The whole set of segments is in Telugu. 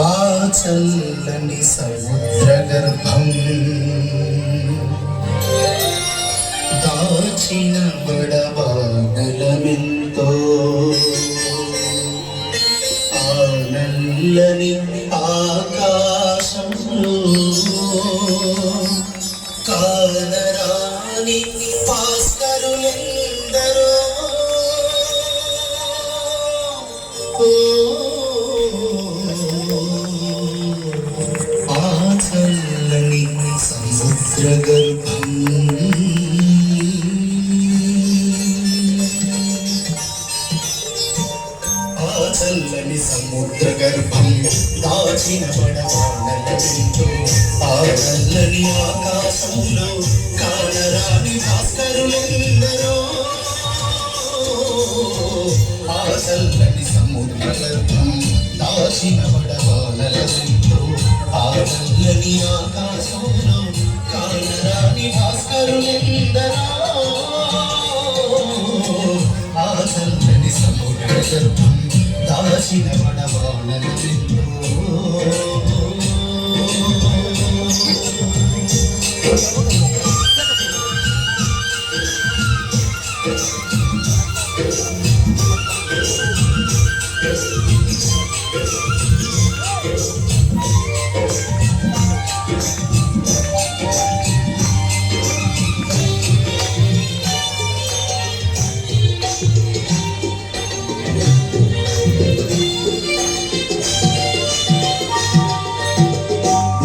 ఆచల్లని సముద్ర గర్భం దాచిన గొడవానలమెంతో ఆనల్లని ఆకాశంలో కానరాని భాస్కరులెందరో సముద్ర చల్లని సముద్ర గర్భం దాచిన పడవానలతో ఆ చల్లని ఆకాశంలో కానరాని భాస్కరులెందరో. ఆ చల్లని సముద్ర గర్భం దాచిన పడవానలతో ఆ చల్లని ఆకాశంలో సముద్ర గర్భం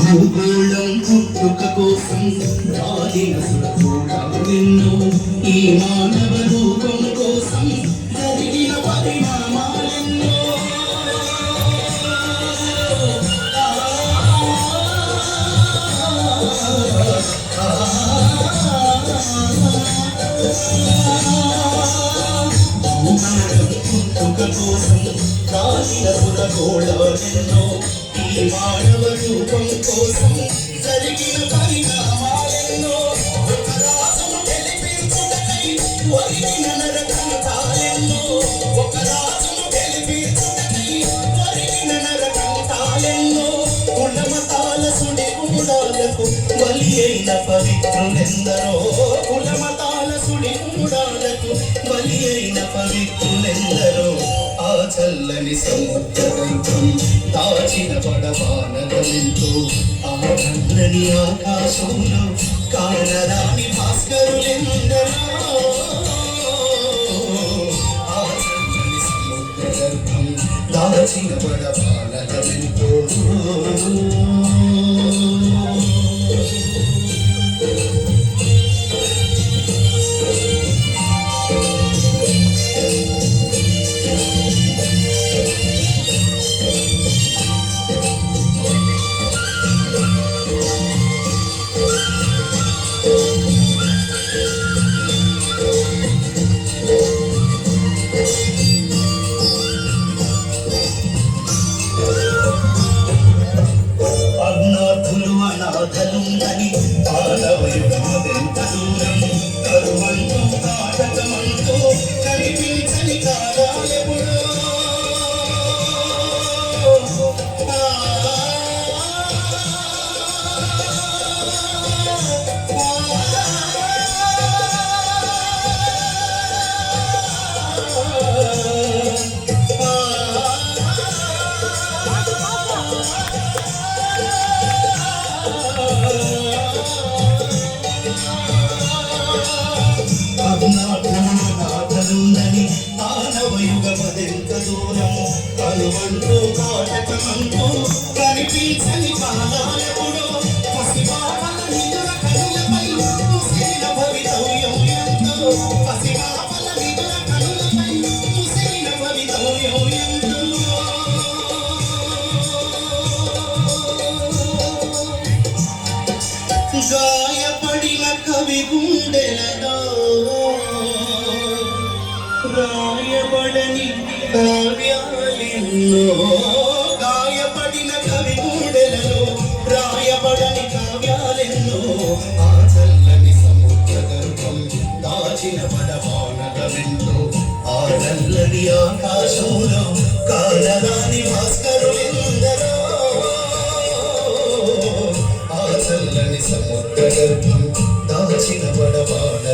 భూగోళం పుట్టుక కోసం రాలిన సురభూడాలెన్నో ఈ మానవ రూపం కోసం జరిగిన పరిణామాలెన్నో. భూగోళం పుట్టుక కోసం రాలిన సురభూడాలెన్నో ఎన్నో మానవ రూపం కోసం జరిగిన పరిణామాలెన్నో ఒక రాజును గెలిపించుటకై ఒరిగిన నరకంఠాలెన్నో ఒక రాజును గెలిపించుటకై ఒరిగిన నరకంఠాలెన్నో కులమతాల సుడి బలి అయిన పవిత్రులెందరో చల్లని సముద్ర గర్భం దాచిన పడవానగలితో ఆ చల్లని ఆకాశంలో కానరాని భాస్కరులెందరో. ఆ చల్లని సముద్ర దాచిన పడవానగలితో అనాథలుందని ఆడవయుగమదెంత దూరం కరువంతో కనిపించని కనువంటూ కాటకమంటూ కనిపించని కాలాలెప్పుడో పసిపాపల నిదుర కనులపై ముసిరిన భవితవ్యం ఎంతో పసిపాపల కనులపై భవితవ్యం ఎంతో గాయపడిన కవి గుండెలతో గాయపడిన కవి గుండెలలో రాయబడని కావ్యాలెన్నో ఆ చల్లని సముద్ర గర్భం దాచిన పడవానగవిందో ఆ నల్లని ఆకాశంలో కాలరాని భాస్కరులెందరో. ఆ చల్లని సముద్ర గర్భం దాచిన పడవాన